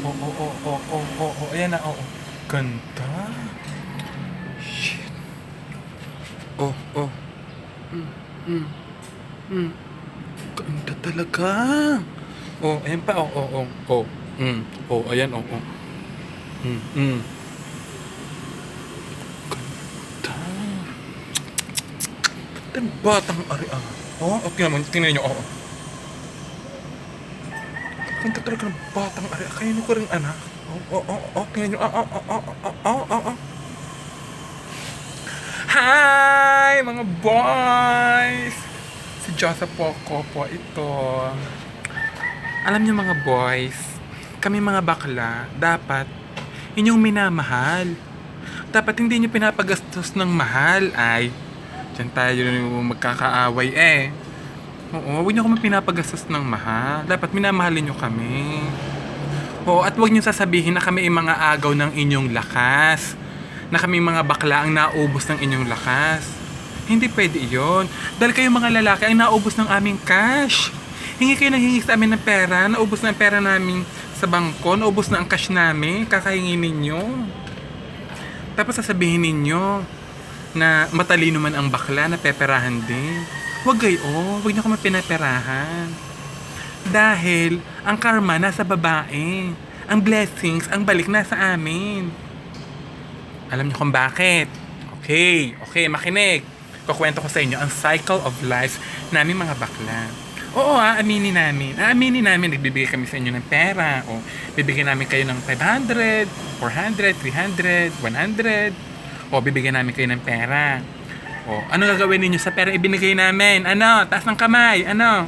Oo, oo, oo, oo, oo, oo. Ayan na, oo. Ganda. Shit. Oh, oh. Mm, mm, mm. Ganda talaga. Oh, ayan pa, oh, oh, oh, oh. Mm, oh, ayan, oh, oh. Mm, mm. Ganda. Ganda ng batang ari ah. Oh, okay naman, tingnan nyo, oh. oh. Ang katulad ka ng batang ari, kayo ko rin anak. Oo, oh, oo, oh, okay nyo. Oo, oo, oo, oo, oo. Hi, mga boys! Si Josa po ko po ito. Alam niyo mga boys, kami mga bakla, dapat inyong minamahal. Dapat hindi niyo pinapagastos ng mahal. Ay, dyan tayo magkakaaway eh. Oo, huwag niyo kami pinapagastos ng mahal. Dapat minamahalin niyo kami. Oo, at huwag niyo sasabihin na kami ay mga agaw ng inyong lakas. Na kami mga bakla ang naubos ng inyong lakas. Hindi pwede iyon. Dahil kayo mga lalaki ang naubos ng aming cash. Hingi kayo ng hingi sa amin ng pera. Naubos na ang pera namin sa bangko. Naubos na ang cash namin. Kakahingi ninyo. Tapos sasabihin ninyo na matalino man ang bakla na peperahan din. Huwag gayon. Huwag niyo kami pinaperahan. Dahil ang karma nasa babae. Ang blessings, ang balik nasa amin. Alam niyo kung bakit? Okay, okay, makinig. Kukwento ko sa inyo ang cycle of life namin mga bakla. Oo, aaminin namin. Aaminin namin, nagbibigay kami sa inyo ng pera. O, bibigyan namin kayo ng 500, 400, 300, 100. O, bibigyan namin kayo ng pera. O, ano gagawin ninyo sa pera ibinigay namin? Ano? Taas ng kamay. Ano?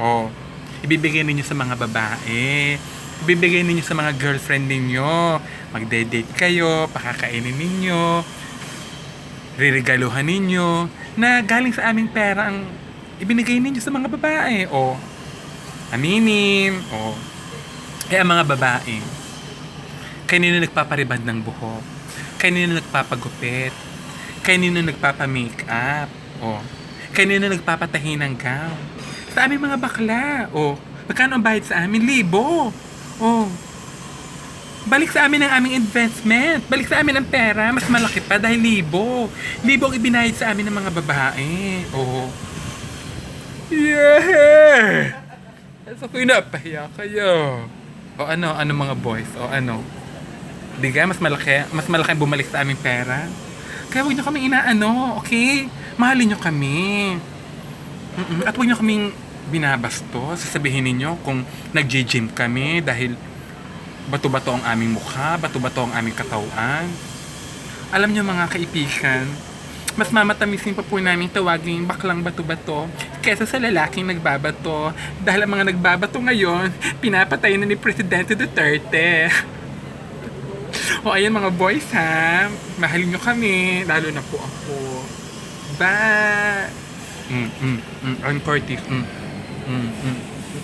O, ibibigay ninyo sa mga babae. Ibibigay ninyo sa mga girlfriend ninyo. Magde-date kayo, pakakainin ninyo, ririgaluhan ninyo, na galing sa aming pera ang ibinigay ninyo sa mga babae. O, aminin. O, eh mga babae, kanino nagpapariband ng buhok? Kanino nagpapagupit? Kanino nagpapa-makeup? O, kanino nagpapatahi ng gown? Sa aming mga bakla. O, magkano ang bayad sa amin? Libo. O, balik sa amin ang aming investment. Balik sa amin ang pera. Mas malaki pa dahil libo. Libo ang ibinayad sa amin ng mga babae. O, yeah! So, kung napahiya kayo. O ano, ano mga boys? O ano? Di mas malaki, mas malaki bumalik sa aming pera. Kaya huwag niyo kami inaano, okay? Mahalin niyo kami. Mm-mm. At huwag niyo kaming binabasto. Sasabihin ninyo kung nag-gym kami dahil bato-bato ang aming mukha, bato-bato ang aming katawan. Alam niyo mga kaibigan, mas mamatamisin pa po namin tawagin baklang bato-bato kesa sa lalaking nagbabato. Dahil ang mga nagbabato ngayon, pinapatay na ni Presidente Duterte. o ayan mga boys ha, mahalin nyo kami, lalo na po ako. Bye! Mm, mm, mm, on 40, mm, mm, mm.